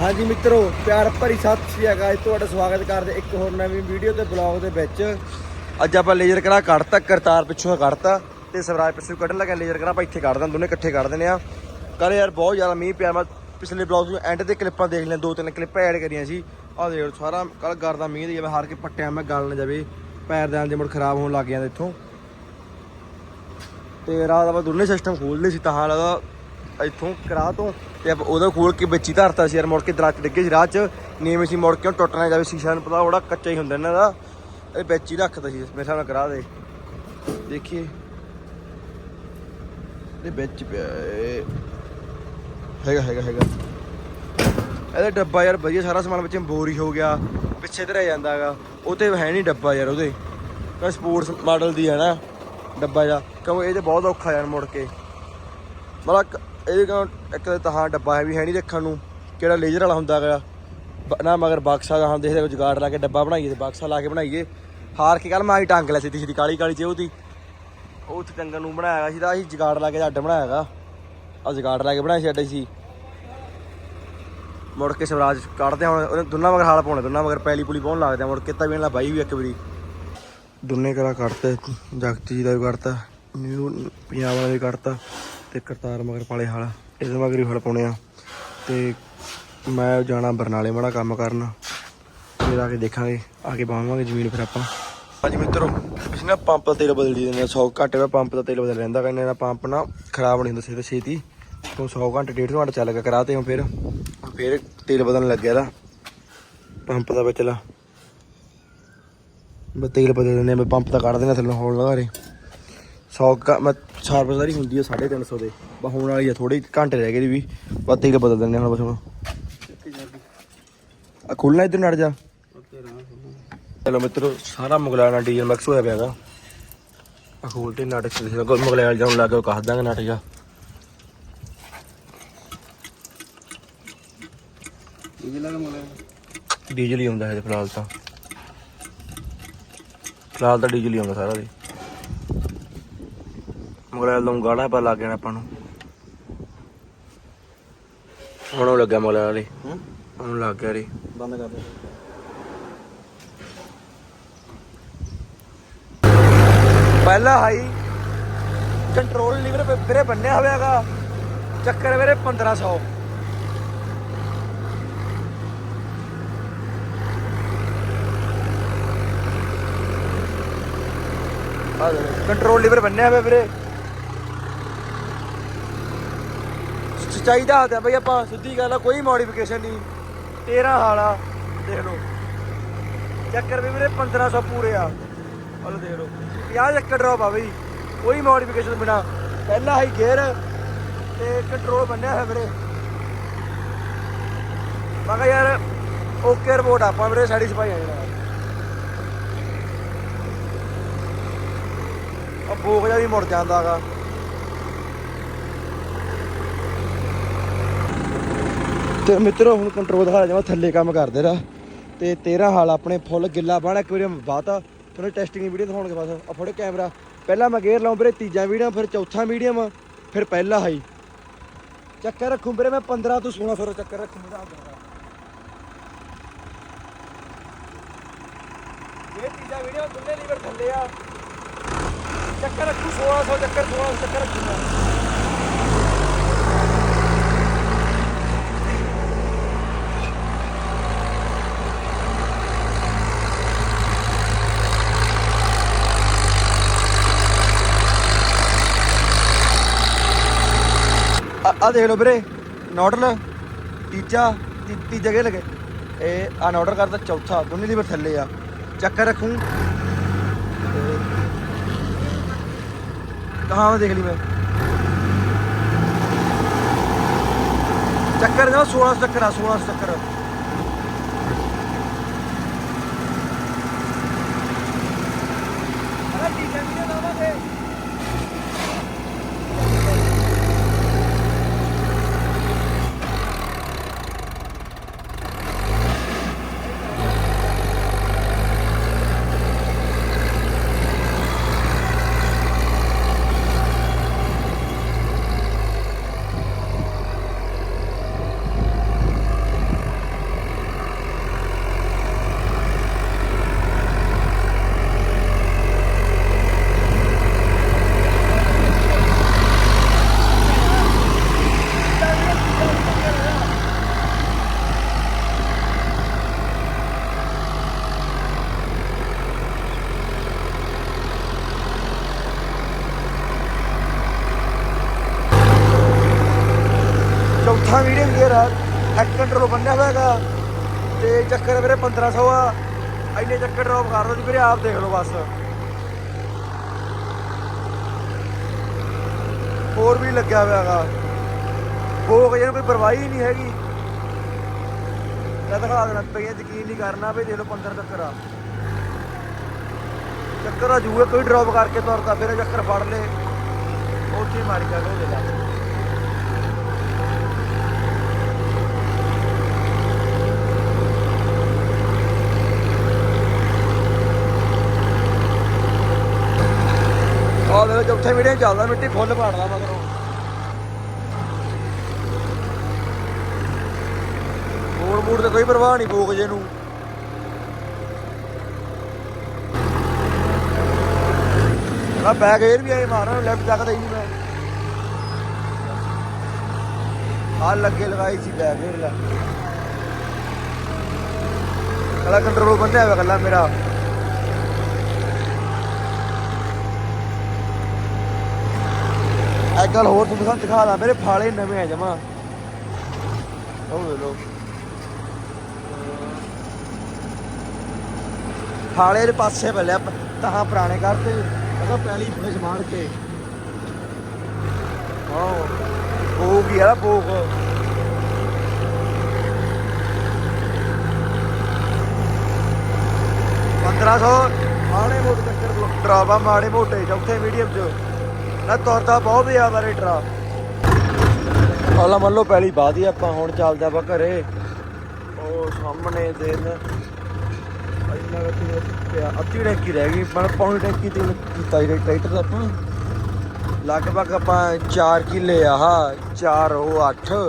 ਹਾਂਜੀ ਮਿੱਤਰੋ, ਪਿਆਰ ਭਰੀ ਸਤਿ ਸ਼੍ਰੀ ਅਕਾਲ ਤੁਹਾਡਾ ਸਵਾਗਤ ਕਰਦੇ ਇੱਕ ਹੋਰ ਨਵੀਂ ਵੀਡੀਓ ਤੇ ਬਲੌਗ ਦੇ ਵਿੱਚ। ਅੱਜ ਆਪਾਂ ਲੇਜ਼ਰ ਕਰਾ ਕੱਢਤਾ, ਕਰਤਾਰ ਪਿੱਛੋਂ ਕੱਢਤਾ ਤੇ ਸਵਰਾਜ ਪਿੱਛੋਂ ਕੱਢਣ ਲੱਗਾ। ਲੇਜ਼ਰ ਕਰਾ ਆਪਾਂ ਇੱਥੇ ਕੱਢ ਦਾਂ ਦੋਨੇ ਇਕੱਠੇ ਕੱਢ ਦਿੰਦੇ ਆ। ਕੱਲ ਯਾਰ ਬਹੁਤ ਜ਼ਿਆਦਾ ਮੀਂਹ ਪਿਆ, ਮੈਂ ਪਿਛਲੇ ਬਲੌਗ ਨੂੰ ਐਂਡ ਤੇ ਕਲਿੱਪਾਂ ਦੇਖ ਲਿਆ ਦੋ ਤਿੰਨ ਕਲਿੱਪਾਂ ਐਡ ਕਰੀਆਂ ਸੀ। ਆਹ ਦੇਖ ਸਾਰਾ ਕੱਲ ਗਰਦਾ ਮੀਂਹ ਦੇ ਜਿਵੇਂ ਹਾਰ ਕੇ ਪੱਟਿਆ, ਮੈਂ ਗੱਲ ਨਾ ਜਾਵੇ, ਪੈਰ ਦੇ ਦੇ ਮੁੜ ਖਰਾਬ ਹੋਣ ਲੱਗ ਜਾਂਦੇ ਇੱਥੋਂ। ਤੇ ਰਾਤ ਆਪਾਂ ਦੋਨੇ ਸਿਸਟਮ ਖੋਲਦੇ ਸੀ, ਤਾਂ ਲਗਾ ਇੱਥੋਂ ਕਰਾ ਤੋਂ ਤੇ ਆਪਾਂ ਉਹਦਾ ਖੋਲ ਕੇ ਵਿੱਚ ਹੀ ਧਰਤਾ ਸੀ ਯਾਰ, ਮੁੜ ਕੇ ਦਰਖਤ ਡਿੱਗੇ ਸੀ ਰਾਹ 'ਚ, ਨੀਵੇਂ ਸੀ ਮੁੜ ਕੇ ਉਹ ਟੁੱਟ ਨਾ ਜਾਵੇ ਸ਼ੀਸ਼ਾ ਨੂੰ ਪਤਾ ਥੋੜਾ ਕੱਚਾ ਹੀ ਹੁੰਦਾ ਇਹਨਾਂ ਦਾ। ਇਹ ਵਿੱਚ ਹੀ ਰੱਖਦਾ ਸੀ, ਮੇਰੇ ਹਿਸਾਬ ਨਾਲ ਕਰਾ ਦੇ। ਦੇਖੀਏ। ਇਹ ਵਿੱਚ ਪਿਆ ਹੈਗਾ ਹੈਗਾ ਹੈਗਾ। ਇਹਦਾ ਡੱਬਾ ਯਾਰ ਵਧੀਆ, ਸਾਰਾ ਸਮਾਨ ਵਿੱਚ ਬੋਰੀ ਹੋ ਗਿਆ, ਪਿੱਛੇ ਤੇ ਰਹਿ ਜਾਂਦਾ ਹੈਗਾ। ਉਹ ਤੇ ਹੈ ਨਹੀਂ ਡੱਬਾ ਯਾਰ ਉਹਦੇ। ਕਾ ਸਪੋਰਟਸ ਮਾਡਲ ਦੀ ਹੈ ਨਾ, ਡੱਬਾ ਜਾ ਕਿਉਂਕਿ ਇਹ ਤੇ ਬਹੁਤ ਔਖਾ ਯਾਰ ਮੁੜ ਕੇ। ਮਤਲਬ ਕ- ਇਹਦੇ ਕੋਲ ਇੱਕ ਤਾਂ ਤਹਾਂ ਡੱਬਾ ਹੈ ਵੀ ਹੈ ਨਹੀਂ ਦੇਖਣ ਨੂੰ, ਕਿਹੜਾ ਲੇਜ਼ਰ ਵਾਲਾ ਹੁੰਦਾ ਹੈਗਾ। ਨਾ ਮਗਰ ਬਾਕਸਾ ਦਾ ਹਾਂ ਦੇਖਦੇ ਕੋਈ ਜੁਗਾੜ ਲਾ ਕੇ ਡੱਬਾ ਬਣਾਈਏ ਤੇ ਬਾਕਸਾ ਲਾ ਕੇ ਬਣਾਈਏ। ਹਾਰ ਕੇ ਕੱਲ ਮੈਂ ਆਈ ਟੰਗ ਲੈ ਸਿੱਧੀ ਸਿੱਧੀ ਕਾਲੀ ਕਾਲੀ ਚ ਉਹਦੀ। ਉਹ ਉੱਥੇ ਟੰਗਣ ਨੂੰ ਬਣਾਇਆ ਸੀ ਤਾਂ ਅਸੀਂ ਜੁਗਾੜ ਲਾ ਕੇ ਅੱਡ ਬਣਾਇਆ ਹੈਗਾ। ਆ ਜੁਗਾੜ ਲਾ ਕੇ ਬਣਾਇਆ ਸੀ ਅੱਡ ਸੀ ਮੁੜ ਕੇ ਸਵਰਾਜ ਕੱਢਦੇ ਹੁਣ ਉਹਨੇ ਦੋਨਾਂ ਮਗਰ ਹਾਲ ਪਾਉਣਾ ਦੋਨਾਂ ਮਗਰ ਪੈਲੀ ਪੁਲੀ ਪਾਉਣ ਲੱਗਦੇ ਮੁੜ ਕੇ ਤਾਂ ਵੀ ਇਹਨਾਂ ਬਾਈ ਵੀ ਇੱਕ ਵਾਰੀ। ਦੋਨੇ ਕਰਾ ਕੱਢਤੇ, ਜਗਤੀ ਜੀ ਦਾ ਵੀ ਕੱਢਤਾ, ਨਿਊ ਪੰਜਾਬ ਵਾਲਾ ਵੀ ਕੱਢਤਾ। ਤੇ ਕਰਤਾਰ ਮਗਰ ਪਾਲੇ ਹਾਲ ਇਹਦੇ ਮਗਰ ਹੀ ਹਲ ਪਾਉਣੇ ਆ। ਤੇ ਮੈਂ ਜਾਣਾ ਬਰਨਾਲੇ ਮਾੜਾ ਕੰਮ ਕਰਨ, ਫਿਰ ਆ ਕੇ ਦੇਖਾਂਗੇ, ਆ ਕੇ ਪਾਵਾਂਗੇ ਜ਼ਮੀਨ ਫਿਰ ਆਪਾਂ। ਹਾਂਜੀ ਮਿੱਤਰੋ, ਅਸੀਂ ਨਾ ਪੰਪ ਦਾ ਤੇਲ ਬਦਲ ਦਿੰਦੇ ਆ 100 ਘੰਟੇ ਦਾ ਪੰਪ ਦਾ ਤੇਲ ਬਦਲ ਰਹਿੰਦਾ ਕਹਿੰਦੇ ਨਾ ਪੰਪ ਨਾ ਖਰਾਬ ਨਹੀਂ ਹੁੰਦਾ ਛੇਤੀ ਛੇਤੀ ਤੋਂ 100 ਘੰਟੇ 150 ਘੰਟੇ ਚੱਲ ਗਿਆ ਕਰਾਤੇ ਹੁਣ ਫਿਰ। ਫਿਰ ਤੇਲ ਬਦਲਣ ਲੱਗਿਆ ਦਾ ਪੰਪ ਦਾ ਵਿਚਲਾ ਮੈਂ ਤੇਲ ਬਦਲ ਦਿੰਦੇ ਆ ਪੰਪ ਦਾ ਕੱਢ ਦਿੰਦੇ ਥੱਲੋਂ ਹੌਲ ਲਗਾਰੇ 100 ਕ ਮੈਂ ਸਰਵਿਸ ਸਾਰੀ ਹੁੰਦੀ ਆ 350 ਦੇ। ਬਸ ਹੋਣ ਵਾਲੀ ਆ ਥੋੜੀ ਘੰਟੇ ਰਹਿ ਗਏ ਦੀ ਵੀ। ਬਸ ਤੇਲ ਬਦਲ ਦਿੰਦੇ ਆ ਹੁਣ ਬਸ ਹੁਣ। ਆ ਖੁੱਲਣਾ ਇਧਰ ਨੜ ਜਾ। ਚਲੋ ਮਿੱਤਰੋ, ਸਾਰਾ ਮੁਗਲਾਣਾ ਡੀਜ਼ਲ ਮਿਕਸ ਹੋਇਆ ਪਿਆਗਾ ਆ ਖੋਲ ਤੇ ਨਾਟਕ ਕਿਸੇ ਕੋਲ ਮੁਗਲਾਲ ਜਾਉਣ ਲੱਗ ਗਿਆ ਕਹ ਦਾਂਗੇ ਨਾਟਕ ਜਾ। ਡੀਜ਼ਲ ਹੀ ਹੁੰਦਾ ਹੈ ਫਿਲਹਾਲ ਤਾਂ। ਫਿਲਹਾਲ ਤਾਂ ਡੀਜ਼ਲ ਹੀ ਆਉਂਦਾ ਸਾਰਾ ਦੀ ਮੁਗਲਾਲ ਦਾ ਗਾੜਾ ਪਾ ਲੱਗ ਜਾਣਾ ਆਪਾਂ ਨੂੰ। ਹੁਣ ਉਹ ਲੱਗਿਆ ਮੁਗਲਾਲ ਵਾਲੀ। ਹੁਣ ਲੱਗ ਗਿਆ ਰੀ। ਬੰਦ ਕਰ ਦੇ। ਪਹਿਲਾ ਹਾਈ ਕੰਟਰੋਲ ਲੀਵਰ ਵੀਰੇ ਬੰਨਿਆ ਹੋਇਆਗਾ ਚੱਕਰ ਵੀਰੇ 1500 ਆ ਕੰਟਰੋਲ ਲੀਵਰ ਬੰਨਿਆ ਹੋਇਆ ਵੀਰੇ। ਸ- ਚਾਹੀਦਾ ਹੁੰਦਾ ਬਈ ਆਪਾਂ ਸਿੱਧੀ ਗੱਲ ਆ, ਕੋਈ ਮੋਡੀਫਿਕੇਸ਼ਨ ਨਹੀਂ। 13 ਹਾਲਾ ਦੇਖ ਲਓ। ਚੱਕਰ ਵੀ ਵੀਰੇ 1500 ਪੂਰੇ ਆ। ਹਲੋ, ਦੇਖ ਲਓ। 50 ਚੱਕਰ ਡ੍ਰੌਪ ਆ ਬਈ। ਕੋਈ ਮੋਡੀਫਿਕੇਸ਼ਨ ਬਿਨਾ। ਪਹਿਲਾ ਹਾਈ ਗੇਅਰ ਤੇ ਕੰਟਰੋਲ ਬੰਨਿਆ ਹੋਇਆ ਵੀਰੇ। ਮੈਂ ਕਿਹਾ ਯਾਰ ਓਕੇ ਰਿਪੋਰਟ ਆਪਾਂ ਵੀਰੇ ਸੈਟੀਸਫਾਈ ਆ ਜਿਹੜਾ। ਆ ਬੋਕ ਜਾ ਵੀ ਮੁੜ ਜਾਂਦਾਗਾ ਤੇ ਮਿੱਤਰੋ, ਹੁਣ ਕੰਟਰੋਲ ਦਿਖਾ ਜਾਵਾਂ ਥੱਲੇ ਕੰਮ ਕਰਦੇ ਰਾ ਤੇ 13 ਹਾਲ ਆਪਣੇ ਫੁੱਲ ਗਿੱਲਾ ਬਾਣਾ ਇੱਕ ਵਾਰੀ ਬਾਤਾ ਤੁਹਾਨੂੰ ਟੈਸਟਿੰਗ ਵੀਡੀਓ ਦਿਖਾਉਣਗੇ ਬਸ। ਆ ਫੜੋ ਕੈਮਰਾ ਪਹਿਲਾਂ ਮੈਂ ਗੇਅਰ ਲਾਉਂ ਵੀਰੇ, ਤੀਜਾ ਮੀਡੀਅਮ ਫਿਰ ਚੌਥਾ ਮੀਡੀਅਮ ਫਿਰ ਪਹਿਲਾ ਹਾਈ ਚੱਕਰ ਰੱਖੂ ਵੀਰੇ, ਮੈਂ 15 ਤੋਂ 1600 ਦਾ ਚੱਕਰ ਰੱਖੂ ਮੇਰਾ ਇਹ ਤੀਜਾ ਵੀਡੀਓ ਦੋਨੇ ਲੀਵਰ ਥੱਲੇ ਆ। ਚੱਕਰ ਰੱਖੂ 1600 ਚੱਕਰ 1600 ਚੱਕਰ ਰੱਖੂਗਾ ਆ ਦੇਖ ਲਓ ਵੀਰੇ, ਨੋਡਲ, ਤੀਜਾ, ਤੀ- ਗੇ ਲਗੇ। ਇਹ ਆ ਆਰਡਰ ਕਰਦਾ ਚੌਥਾ, ਦੋਨੇ ਲੀਵਰ ਥੱਲੇ ਆ। ਚੱਕਰ ਰੱਖੂੰ। ਕਹਾਂ ਦੇਖ ਲਈ ਮੈਂ। ਚੱਕਰ ਦਾ 16 ਚੱਕਰ ਆ 16 ਚੱਕਰ। ਚੱਕਰ ਵੀਰੇ 1500 ਆ। ਇੰਨੇ ਚੱਕਰ ਡ੍ਰੌਪ ਕਰ ਦੋ ਜੀ ਵੀਰੇ, ਆਪ ਦੇਖ ਲਓ ਬਸ। ਹੋਰ ਵੀ ਲੱਗਿਆ ਹੋਇਆ ਭੋਗ ਜਿਹਨੂੰ ਕੋਈ ਪਰਵਾਹੀ ਹੀ ਨਹੀਂ ਹੈਗੀ। ਮੈਂ ਦਿਖਾ ਦੇਣਾ ਪਈਆਂ ਯਕੀਨ ਨਹੀਂ ਕਰਨਾ ਵੀ ਦੇ ਲਓ 15 ਚੱਕਰ ਆ। ਚੱਕਰ ਆ ਜੂਏ, ਕੋਈ ਡ੍ਰੌਪ ਕਰਕੇ ਤੁਰਦਾ ਫਿਰ ਚੱਕਰ ਫੜ ਲੇ ਉੱਥੇ ਹੀ ਮਾਰੀ ਜਾ ਲੋ ਦੇ ਲਾ ਆਹ ਦੇਖੋ ਚੌਥੇ ਵੀਡੀਓ ਚੱਲਦਾ, ਮਿੱਟੀ ਫੁੱਲ ਪਾੜਦਾ ਮਗਰੋਂ। ਮੋੜ ਮੋੜ ਤੇ ਕੋਈ ਪਰਵਾਹ ਨਹੀਂ ਬੋਕ ਜੇ ਨੂੰ। ਆ ਬੈਗ 에ਅਰ ਵੀ ਆਏ ਮਾਰਾਂ ਲੈਫਟ ਚੱਕਦਾ ਹੀ ਨਹੀਂ ਮੈਂ। ਆ ਲੱਗੇ ਲਗਾਈ ਸੀ ਬੈਗ 에ਅਰ ਲੈ। ਕਲਾ ਕੰਟਰੋਲ ਬੰਦਿਆ ਹੋਇਆ ਕੱਲਾ ਮੇਰਾ। ਇੱਕ ਗੱਲ ਹੋਰ ਤੁਹਾਨੂੰ ਸਾਨੂੰ ਦਿਖਾ ਦਾਂ, ਮੇਰੇ ਫਾਲੇ ਨਵੇਂ ਆ ਜਮਾ। ਉਹ ਵੇ ਲੋ ਫਾਲੇ ਦੇ ਪਾਸੇ ਬੱਲਿਆ ਤਾਂ ਪੁਰਾਣੇ ਕਰਤੇ ਕਹਿੰਦਾ ਪਹਿਲੀ ਫੁੱਲੇ ਮਾਰ ਕੇ। ਆਹ, ਭੋਗ ਹੀ ਆ ਭੋਗ। ਪੰਦਰਾਂ ਸੌ, ਮਾੜੇ ਮੋਟੇ ਚੱਕਰ ਡਰਾਵਾ ਮਾੜੇ ਮੋਟੇ, ਚੌਥੇ ਮੀਡੀਅਮ ਚ। ਨਾ ਤੁਰਦਾ ਬਹੁਤ ਆ ਬਾਰੇ ਡਰਾ ਆਲਾ ਮੰਨ ਲਓ ਪਹਿਲੀ ਬਾਦੀ ਆਪਾਂ ਹੁਣ ਚੱਲਦੇ ਆਪਾਂ ਘਰੇ। ਉਹ ਸਾਹਮਣੇ ਦੇਨ। ਇੰਨਾ ਪਿਆ। ਅੱਧੀ ਟੈਂਕੀ ਰਹਿ ਗਈ। ਪਰ ਪੌਣੀ ਟੈਂਕੀ ਤੇ ਕੀਤਾ ਜੀ ਟਰੈਕਟਰ ਦਾ ਆਪਾਂ। ਲਗਭਗ ਆਪਾਂ 4 ਕਿੱਲੇ ਆਹ। 4 ਉਹ 8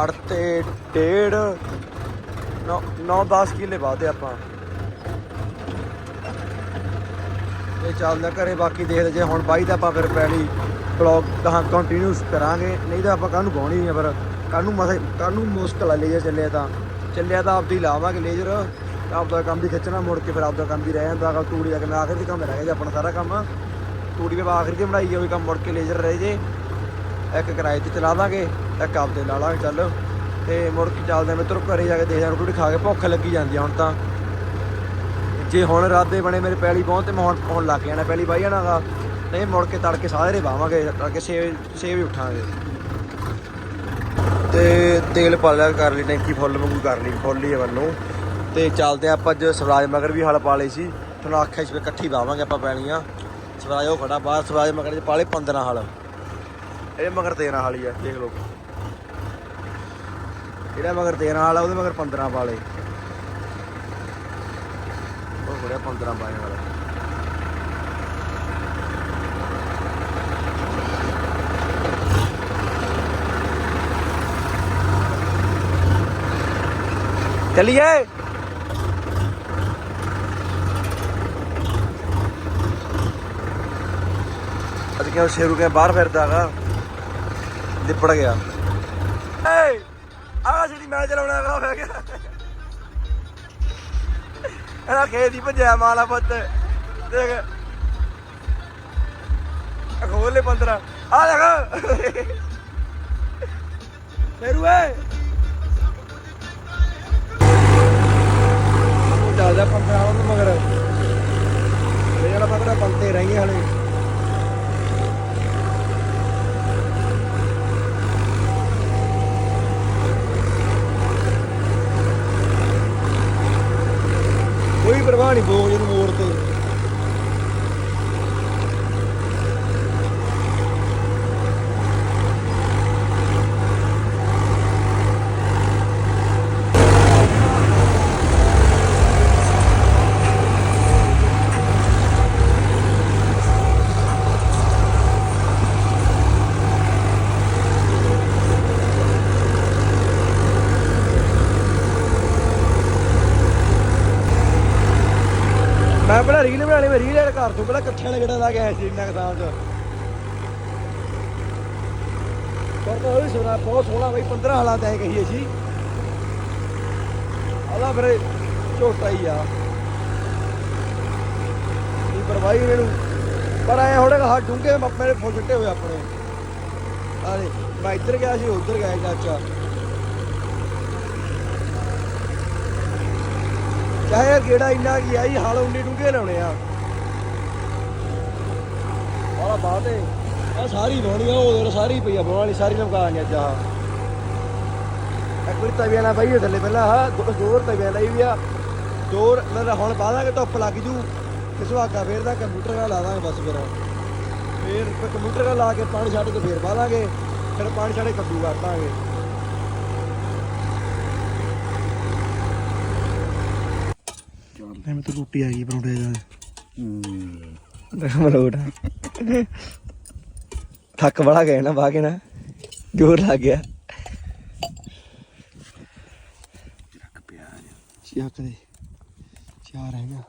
8 ਤੇ 1.5 9 10 ਕਿੱਲੇ ਬਾਦੇ ਆਪਾਂ। ਇਹ ਚੱਲਦਾ ਘਰੇ, ਬਾਕੀ ਦੇਖਦੇ ਜੇ ਹੁਣ ਬਾਈ ਦਾ ਆਪਾਂ ਫਿਰ ਪਹਿਲੀ ਬਲੌਗ ਤਾਂ ਕੰਟੀਨਿਊਸ ਕਰਾਂਗੇ। ਨਹੀਂ ਤਾਂ ਆਪਾਂ ਕੱਲ ਨੂੰ ਪਾਉਣੀ ਆ, ਪਰ ਕੱਲ ਨੂੰ ਮਸਾ ਕੱਲ ਨੂੰ ਮੁਸ਼ਕਲ ਆ ਲੇਜਰ ਚੱਲਿਆ ਤਾਂ। ਚੱਲਿਆ ਤਾਂ ਆਪਦੀ ਲਾਵਾਂਗੇ ਲੇਜਰ ਆਪਦਾ ਕੰਮ ਵੀ ਖਿੱਚਣਾ, ਮੁੜ ਕੇ ਫਿਰ ਆਪਦਾ ਕੰਮ ਵੀ ਰਹਿ ਜਾਂਦਾ। ਅਗਲ ਤੂੜੀ ਦਾ ਕੰਮ ਆਖਰ ਦੀ ਕੰਮ ਰਹਿ ਗਿਆ ਜੀ ਆਪਣਾ ਸਾਰਾ ਕੰਮ। ਤੂੜੀ ਵੀ ਆਖਰ ਦੀ ਬਣਾਈ ਜਾਵੇ ਕੰਮ ਮੁੜ ਕੇ ਲੇਜਰ ਰਹਿ ਜੇ। ਇੱਕ ਕਿਰਾਏ ਤੇ ਚਲਾ ਦਾਂਗੇ, ਇੱਕ ਆਪਦੇ ਲਾ ਲਾਂਗੇ ਚੱਲ। ਤੇ ਮੁੜ ਕੇ ਚੱਲਦੇ ਮਿੱਤਰੋ, ਘਰੇ ਜਾ ਕੇ ਦੇਖਦੇ ਹਾਂ ਰੋਟੀ ਰੂਟੀ ਖਾ ਕੇ ਭੁੱਖ ਲੱਗੀ ਜਾਂਦੀ ਆ ਹੁਣ ਤਾਂ। ਜੇ ਹੁਣ ਇਰਾਦੇ ਬਣੇ ਮੇਰੇ ਪੈਲੀ ਪਹੁੰਚ ਤੇ ਮੈਂ ਹੁਣ ਹੁਣ ਲੱਗ ਜਾਣਾ ਪਹਿਲੀ ਬਾਈ ਜਾਣਾਗਾ ਨਹੀਂ, ਮੁੜ ਕੇ ਤੜਕੇ ਸਾਰੇ ਬਾਵਾਂਗੇ ਤੜਕੇ 6 6 ਵਜੇ ਉੱਠਾਂਗੇ। ਤੇ ਤੇਲ ਪਾ ਲਿਆ, ਕਰ ਲਈ ਟੈਂਕੀ ਫੁੱਲ ਵਾਂਗੂ ਕਰ ਲਈ, ਫੁੱਲ ਹੀ ਆ ਵੱਲੋਂ। ਤੇ ਚੱਲਦੇ ਆ ਆਪਾਂ ਅੱਜ ਸਵਰਾਜ ਮਗਰ ਵੀ ਹਲ ਪਾ ਲਈ ਸੀ। ਤੁਹਾਨੂੰ ਆਖਿਆ ਸੀ ਇਕੱਠੀ ਬਾਵਾਂਗੇ ਆਪਾਂ ਪੈਣੀਆਂ ਸਵਰਾਜ ਉਹ ਖੜਾ ਬਾਹਰ, ਸਵਰਾਜ ਮਗਰ ਚ ਪਾਲੇ 15 ਹਲ। ਇਹ ਮਗਰ 13 ਹੀ ਆ, ਦੇਖ ਲਓ। ਇਹਦਾ ਮਗਰ 13 ਹਾਲ ਆ, ਉਹਦੇ ਮਗਰ 15 ਵਾਲੇ थोड़ा पंद्रह बाई वाला। चलिए। अज क्या शेरू के बाहर फिरता गा लिपड़ गया। ए, आ मैं चला ਹੋ ਗਿਆ ਖੇਤ ਹੀ ਭੱਜਿਆ ਮਾਲਾ ਪੁੱਤ। ਦੇਖ। ਖੋਲ ਲੈ 15 ਆ ਦੇਖ। ਸ਼ੇਰੂ ਏ ਚੱਲਦਾ 15 ਉਹ ਮਗਰ। ਇਹ ਜਿਹੜਾ ਮਗਰ ਪੰਤੇ ਰਹਿ ਗਏ ਹਲੇ। ਕੋਈ ਪਰਵਾਹ ਨਹੀਂ ਬੋਗ ਜਿਹਨੂੰ ਮੋੜ ਤੇ ਮੈਂ ਪਹਿਲਾਂ ਰੀਲ ਬਣਾਣੀ ਮੈਂ ਰੀਲ ਐਡ ਕਰ ਇਕੱਠਿਆਂ ਨੇ ਕਿਹੜਾ ਲਾ ਕੇ ਆਇਆ ਸੀ ਇੰਨਾ ਕਦਾਮ ਚ। ਪਰ ਤਾਂ ਉਹ ਸੋਨਾ ਬਹੁਤ ਸੋਹਣਾ ਬਈ 15 ਹਾਲਾਤ ਐ ਕਹੀਏ ਸੀ। ਆਲਾ ਫਿਰ ਝੋਟਾ ਹੀ ਆ। ਇਹ ਪਰਵਾਹੀ ਇਹਨਾਂ। ਪਰ ਐ ਹੋੜੇ ਹੱਥ ਡੂੰਗੇ ਮੇਰੇ ਫੁੱਲ ਛੱਟੇ ਹੋਏ ਆਪਣੇ। ਆਲੇ ਮੈਂ ਇੱਧਰ ਗਿਆ ਸੀ, ਉੱਧਰ ਗਿਆ ਚਾਚਾ। ਚਾਹੇ ਗੇੜਾ ਇੰਨਾ ਕੀ ਆ ਹਾਲ ਉੰਨੀ ਡੂੰਘੇ ਲਾਉਣੇ ਆ। ਬਾਤ ਹੈ ਆ ਸਾਰੀ ਬਾਉਣੀ ਆ ਉਹ ਸਾਰੀ ਪਈ ਆ ਬਾਉਣ ਵਾਲੀ ਸਾਰੀ ਲਮਕਾ ਨਹੀਂ ਅੱਜ ਆਹ। ਇੱਕ ਵਾਰੀ ਤਵੀਆਂ ਨਾਲ ਬਾਈ ਥੱਲੇ ਪਹਿਲਾਂ ਆ ਦੋ ਦੋ ਤਵੀਆਂ ਲਈ ਵੀ ਆ। ਦੋ ਨਾ ਹੁਣ ਪਾ ਦਾਂਗੇ ਧੁੱਪ ਲੱਗ ਜੂ। ਤੇ ਸੁਹਾਗਾ ਫੇਰ ਦਾ ਕੰਪਿਊਟਰ ਨਾਲ ਲਾ ਦਾਂਗੇ ਬਸ ਫਿਰ। ਫੇਰ ਕੰਪਿਊਟਰ ਨਾਲ ਲਾ ਕੇ ਪਾਣੀ ਛੱਡ ਕੇ ਫੇਰ ਪਾ ਦਾਂਗੇ ਫਿਰ ਪਾਣੀ ਛੱਡ ਕੇ ਕੱਦੂ ਕਰ ਦਾਂਗੇ। ਮੈਂ ਤਾਂ ਰੋਟੀ ਆ ਗਈ ਪਰੌਂਠੇ ਦਾ। ਦੇਖ ਮਰੋੜ। ਥੱਕ ਬੜਾ ਗਏ ਨਾ ਬਾਗੇ ਨਾ। ਜੋਰ ਲੱਗ ਗਿਆ। ਚੱਕ ਦੇ ਚਾਰ ਹੈਗਾ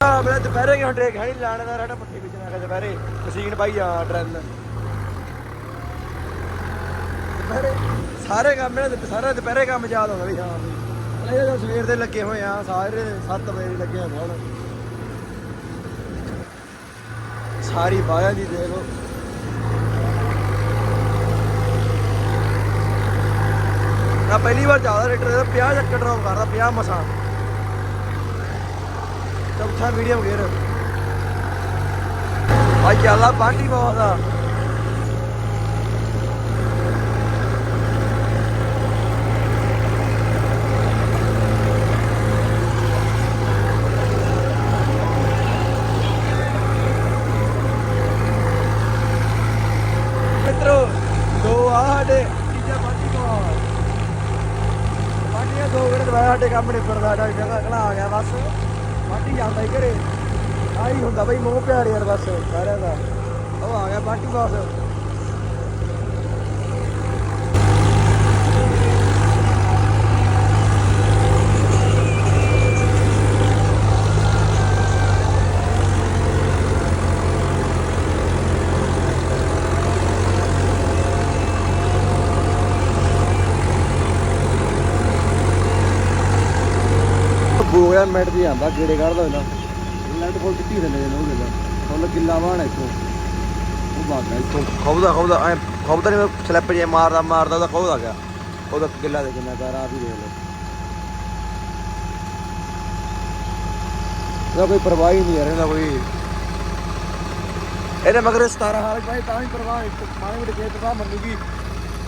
ਆ ਮੈਂ ਦੁਪਹਿਰੇ ਕਿ ਹੰਡੇ ਖਾਣੀ ਲਾਣੇ ਦਾ, ਰੜਾ ਪੱਠੇ ਵਿੱਚ ਨਾ ਦੁਪਹਿਰੇ। ਮਸ਼ੀਨ ਪਾਈ ਆ, ਡਰੈਲ। ਦੁਪਹਿਰੇ ਸਾਰੇ ਕੰਮ ਇਹਨਾਂ ਦੇ ਦੁਪਹਿਰੇ ਕੰਮ ਯਾਦ ਆਉਂਦਾ ਵੀ ਹਾਂ ਵੀ। ਜਦੋਂ ਸਵੇਰ ਦੇ ਲੱਗੇ ਹੋਏ ਆ, ਸਾਰੇ 7 ਵਜੇ ਲੱਗੇ ਹੋਏ ਆ ਹੁਣ ਸਾਰੀ ਬਾਹਾਂ ਦੀ ਦੇਖ ਲਓ। ਮੈਂ ਪਹਿਲੀ ਵਾਰ ਜ਼ਿਆਦਾ ਰੇਟਰ ਦਾ 50 ਚੱਕਰ ਡ੍ਰੌਪ ਕਰਦਾ 50 ਮਸਾਂ। ਚੌਥਾ ਮੀਡੀਅਮ ਗੇਅਰ ਆ ਚੱਲਾ ਬਾਟੀ ਬਹੁਤ ਆ ਮਿੱਤਰੋ ਦੋ ਆ ਸਾਡੇ ਤੀਜਾ ਬਾਟੀ ਕੋਲ ਬਾਟੀਆਂ ਦੋ ਗੇੜੇ ਦਵਾਇਆ ਸਾਡੇ ਕੰਮ ਨਿਬੜਦਾ ਸਾਡਾ ਜਗ੍ਹਾ ਅਗਲਾ ਆ ਗਿਆ ਬਸ ਬਾਟੀ ਜਾਂਦਾ ਹੀ ਘਰੇ ਆਹੀ ਹੁੰਦਾ ਬਈ, ਮੋਹ ਪਿਆਰ ਯਾਰ ਬਸ, ਸਾਰਿਆਂ ਦਾ। ਉਹ ਆ ਗਿਆ ਬਾਟੀ ਬਾਸ ਬੋਇਆ ਮਿੰਟ ਦੀ ਆਂਦਾ, ਗੇੜੇ ਕੱਢਦਾ ਇਹਨਾਂ ਲੈਂਡ ਫੁੱਲ ਚਿੱਟੀ ਦੇ ਨੇ ਉਹ ਗੱਲ ਵਾਣ ਇੱਥੋਂ। ਉਹ ਬਾਗਾ ਇੱਥੋਂ। ਖੌਦਾ ਖੌਦਾ ਐ ਖੌਦਾ ਨਹੀਂ ਸਲਿੱਪ ਜੇ ਮਾਰਦਾ ਮਾਰਦਾ ਉਹਦਾ ਖੌਦਾ ਗਿਆ। ਉਹਦਾ ਗਿੱਲਾ ਦੇ ਕਿੰਨਾ ਕਰ ਆ ਵੀ ਦੇਖ ਲਓ ਇਹਦਾ ਕੋਈ ਪਰਵਾਹ ਹੀ ਨਹੀਂ ਯਾਰ। ਇਹਦਾ ਕੋਈ ਇਹਦੇ ਮਗਰ 17 ਹਾਲ ਭਾਈ ਤਾਂ ਹੀ ਪਰਵਾਹ ਮਾਣੀ ਮੋਟੀ ਕੇ ਪਰਵਾਹ ਮੰਨੂਗੀ।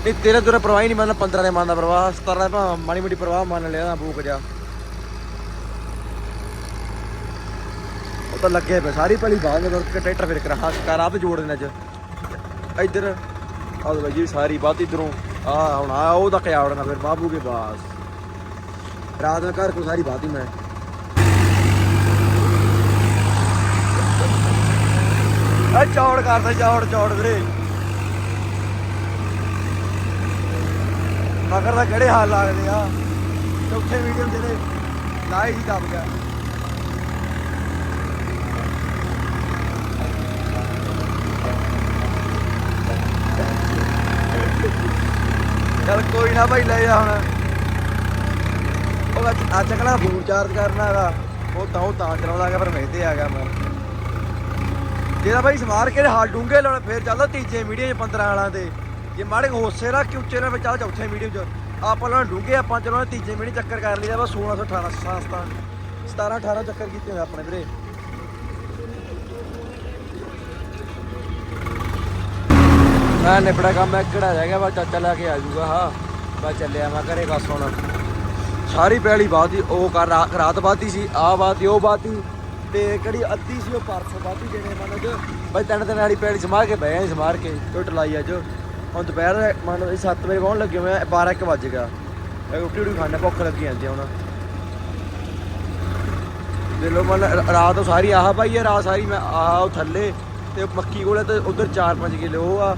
ਨਹੀਂ ਤੇਰੇ ਦੁਰੇ ਪਰਵਾਹ ਹੀ ਨਹੀਂ ਮੰਨਦਾ 15 ਦੇ ਮੰਨਦਾ ਪਰਵਾਹ 17 ਦੇ ਭਾਵੇਂ ਮਾੜੀ ਮੋਟੀ ਪਰਵਾਹ ਮੰਨ ਲਿਆ ਨਾ ਬੂਕ ਜਾ ਉਹ ਲੱਗੇ ਪਏ ਸਾਰੀ ਪਲੀ ਬਾਹਰ ਨੇ ਟਰੈਕਟਰ ਫਿਰ ਕਰਾ ਕਰ, ਆਪ ਜੋੜ ਦੇਣਾ ਚ। ਇੱਧਰ, ਆਹ ਲਓ ਜੀ, ਸਾਰੀ ਬਾਤ ਇਧਰੋਂ। ਆ ਹੁਣ ਆ, ਉਹ ਤੱਕ ਆਵੜਨਾ ਫਿਰ ਬਾਬੂ ਕੇ ਬਾਸ। ਰਾਤ ਨੂੰ ਘਰ ਕੋ ਸਾਰੀ ਬਾਤ ਹੀ ਮੈਂ। ਆ ਚੌੜ ਕਰਦਾ ਚੌੜ ਚੌੜ ਵੀਰੇ। ਮਗਰ ਦਾ ਕਿਹੜੇ ਹਾਲ ਲੱਗਦੇ ਆ? ਚੌਥੇ ਵੀਡੀਓ ਜਿਹੜੇ ਲਾਈ ਹੀ ਦਬ ਗਿਆ। ਚੱਲ ਕੋਈ ਨਾ ਭਾਈ, ਲੈ ਜਾ ਹੁਣ। ਉਹ ਅੱਜ ਅੱਜ ਕਲਾ ਫੋਨ ਚਾਰਜ ਕਰਨਾ ਹੈਗਾ? ਉਹ ਤਾਂ ਉਹ ਤਾਂ ਚਲਾਉਂਦਾ ਹੈਗਾ, ਪਰ ਮੈਂ ਤੇ ਆ ਗਿਆ ਮੈਂ। ਜਿਹੜਾ ਭਾਈ ਸਮਾਰ ਕੇ ਹਾਲ ਡੂੰਗੇ ਲਾਉਣ, ਫੇਰ ਚੱਲਦਾ ਤੀਜੇ ਮੀਡੀਆ 'ਚ 15 ਵਾਲਾਂ ਤੇ। ਜੇ ਮਾੜੇ ਹੋਸੇ ਰੱਖ ਕੇ ਉੱਚੇ ਨਾਲ ਵਿੱਚ ਚੌਥੇ ਮੀਡੀਆ 'ਚ। ਆਪਾਂ ਲਾਉਣ ਡੂੰਗੇ ਆਪਾਂ ਚਲਾਉਣ ਤੀਜੇ ਮੀਡੀਆ ਚੱਕਰ ਕਰ ਲਈਦਾ, ਬਸ 1618 17 17 18 ਚੱਕਰ ਕੀਤੇ ਹੋਏ ਆਪਣੇ ਵੀਰੇ। ਮੈਂ ਨਿਪੜਾ ਕੰਮ ਮੈਂ ਕਿਹੜਾ ਰਹਿ ਗਿਆ ਬਸ ਚਾਚਾ ਲੈ ਕੇ ਆ ਜਾਊਗਾ, ਹਾਂ। ਬਸ ਚੱਲਿਆ, ਮੈਂ ਘਰੇ ਕਸ ਹੁਣ। ਸਾਰੀ ਪੈਲੀ ਬਾਤੀ, ਉਹ ਕਰ, ਰਾਤ ਬਾਤੀ ਸੀ ਆ ਬਾਤੀ, ਉਹ ਬਾਤੀ। ਤੇ ਕਿਹੜੀ ਅੱਧੀ ਸੀ, ਉਹ ਪਰਸੋਂ ਬਾਤੀ ਜਿਹੜੇ ਮਨ ਚ ਬਈ ਤਿੰਨ ਤਿੰਨ ਵਾਲੀ ਪੈੜੀ ਸਮਾਰ ਕੇ, ਬਹਿ ਗਏ ਸਮਾਰ ਕੇ, ਟੁੱਟ ਲਾਈ ਅੱਜ। ਹੁਣ ਦੁਪਹਿਰ ਮਨ 7 ਵਜੇ ਪਹੁੰਚ ਲੱਗੇ ਹੋਏ ਆ 12 1 ਵੱਜ ਗਿਆ। ਰੋਟੀ ਰੋਟੀ ਖਾਣੇ, ਭੁੱਖ ਲੱਗੀ ਜਾਂਦੀ ਆ ਹੁਣ। ਦੇ ਲੋ ਮਨ ਰਾਤ ਉਹ ਸਾਰੀ ਆਹ ਭਾਈ ਹੈ ਰਾਤ ਸਾਰੀ ਮੈਂ ਆਹ ਉਹ ਥੱਲੇ, ਤੇ ਮੱਕੀ ਕੋਲੇ ਤੇ ਉਧਰ 4-5 ਕਿਲੋ ਉਹ ਆ।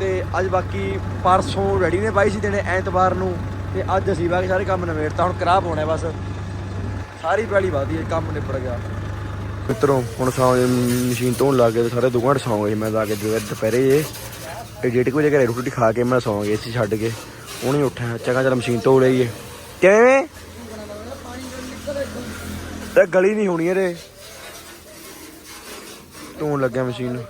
ਤੇ ਅੱਜ ਬਾਕੀ ਪਰਸੋਂ ਰੈਡੀ ਨੇ ਪਾਈ ਸੀ ਦੇਣੇ ਐਤਵਾਰ ਨੂੰ ਤੇ ਅੱਜ ਅਸੀਂ ਬਾਕੀ ਸਾਰੇ ਕੰਮ ਨਵੇੜਤਾ ਹੁਣ ਕਰਾਹ ਪਾਉਣਾ ਬਸ। ਸਾਰੀ ਪੈਲੀ ਵਾਦੀ ਹੈ, ਕੰਮ ਨਿਬੜ ਗਿਆ। ਮਿੱਤਰੋ, ਹੁਣ ਸੌਂ ਮਸ਼ੀਨ ਧੋਣ ਲੱਗ ਗਏ ਸਾਰੇ ਦੋ ਘੰਟੇ ਸੌਂ ਗਏ ਮੈਂ ਜਾ ਕੇ ਦੁਪਹਿਰੇ ਜੇ ਇਹ ਡੇਢ ਕੁ ਵਜੇ ਘਰੇ ਰੋਟੀ ਖਾ ਕੇ ਮੈਂ ਸੌਂ ਗਿਆ ਸੀ ਛੱਡ ਕੇ। ਉਹਨੇ ਉੱਠਿਆ ਚੰਗਾ ਚੱਲ ਮਸ਼ੀਨ ਧੋ ਲਈਏ। ਕਿਵੇਂ? ਤੇ ਗਲੀ ਨਹੀਂ ਹੋਣੀ ਇਹਦੇ। ਧੋਣ ਲੱਗਿਆ ਮਸ਼ੀਨ।